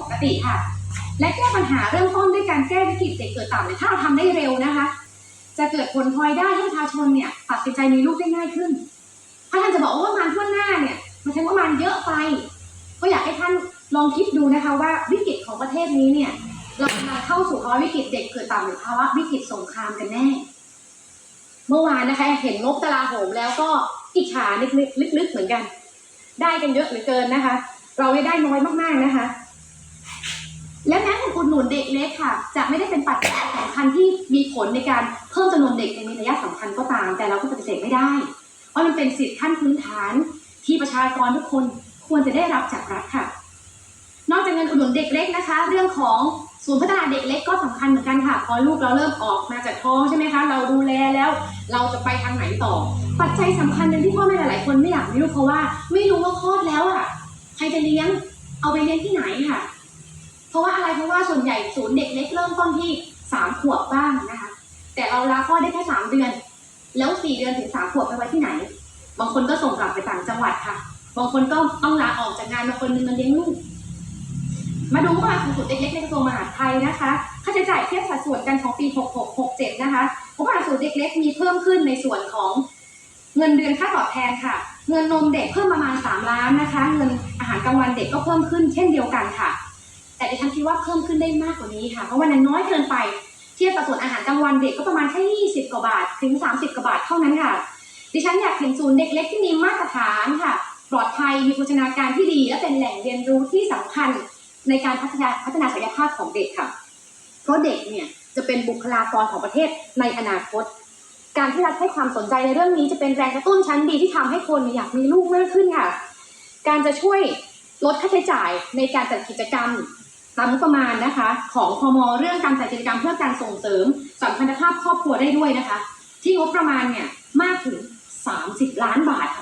ปกติค่ะ และแก้ปัญหาเริ่มต้นด้วยการแก้วิกฤตเด็กเกิดต่ำเนี่ยถ้าเราทำได้เร็วนะคะ จะเกิดผลพลอยได้ให้ประชาชนเนี่ยตัดสินใจมีลูกได้ง่ายขึ้น ถ้าท่านจะบอกว่ามันทั่วหน้าเนี่ยมันใช้งบประมาณเยอะไป ก็อยากให้ท่านลองคิดดูนะคะว่าวิกฤตของประเทศนี้เนี่ยเรากำลังเข้าสู่ภาวะวิกฤตเด็กเกิดต่ำหรือภาวะวิกฤตสงครามกันแน่ เมื่อวานนะคะเห็นงบตลาโหมแล้วก็อิจฉาลึกๆลึกๆเหมือนกัน ได้กันเยอะเหลือเกินนะคะ เราไม่ได้น้อยมากๆนะคะ และแม้การอุดหนุนเด็กเล็กค่ะ จะไม่ได้เป็นปัจจัยสำคัญที่มีผลในการเพิ่มจำนวนเด็กในมีระยะสำคัญก็ตาม แต่เราก็ปฏิเสธไม่ได้เพราะมันเป็นสิทธิขั้นพื้นฐานที่ประชากรทุกคนควรจะได้รับจากรัฐค่ะ นอกจากเงินอุดหนุนเด็กเล็กนะคะ เรื่องของศูนย์พัฒนาเด็กเล็กก็สำคัญเหมือนกันค่ะ พอลูกเราเริ่มออกมาจากท้องใช่ไหมคะ เราดูแลแล้ว เราจะไปทางไหนต่อ ปัจจัยสำคัญหนึ่งที่พ่อแม่หลายๆคนไม่อยากมีลูกเพราะว่า ไม่รู้ว่าคลอดแล้วอะใครจะเลี้ยง เอาไปเลี้ยงที่ไหนค่ะ เพราะว่าอะไรเพราะว่าส่วนใหญ่ศูนย์เด็กเล็กเริ่มต้นที่สามขวบบ้างนะคะ แต่เราลาคลอดได้แค่สามเดือน แล้วสี่เดือนถึงสามขวบไปไว้ที่ไหน บางคนก็ส่งกลับไปต่างจังหวัดค่ะ บางคนก็ต้องลาออกจากงานบางคนนึงมาเลี้ยงลูก มาดูว่าของศูนย์เด็กเล็กในกระทรวงมหาดไทยนะคะค่าใช้จ่ายเทียบสัดส่วนกันของปี 6667 นะคะงบประมาณศูนย์เด็กเล็กมีเพิ่มขึ้นในส่วนของเงินเดือนค่าตอบแทนค่ะ เงินนมเด็กเพิ่มประมาณ 3 ล้านนะคะ เงินอาหารกลางวันเด็กก็เพิ่มขึ้นเช่นเดียวกันค่ะ แต่ดิฉันคิดว่าเพิ่มขึ้นได้มากกว่านี้ค่ะ เพราะว่านั้นน้อยเกินไป เทียบสัดส่วนอาหารกลางวันเด็กก็ประมาณแค่ 20 กว่าบาท ถึง 30 กว่าบาทเท่านั้นค่ะ ดิฉันอยากเห็นศูนย์เด็กเล็กที่มีมาตรฐานค่ะ ปลอดภัย มีโภชนาการที่ดี และเป็นแหล่งเรียนรู้ที่สำคัญในการพัฒนาพัฒนาศักยภาพของเด็กค่ะ เพราะเด็กเนี่ยจะเป็นบุคลากรของประเทศในอนาคต การที่รัฐให้ความสนใจในเรื่องนี้จะเป็นแรงกระตุ้นชั้นดีที่ทำให้คนอยากมีลูกมากขึ้นค่ะ การจะช่วยลดค่าใช้จ่ายในการจัดกิจกรรม ตามงบประมาณนะคะ ของพมเรื่องการจัดกิจกรรมเพื่อการส่งเสริมสัมพันธภาพครอบครัวได้ด้วยนะคะ ที่งบประมาณเนี่ยมากถึง 30 ล้านบาทค่ะ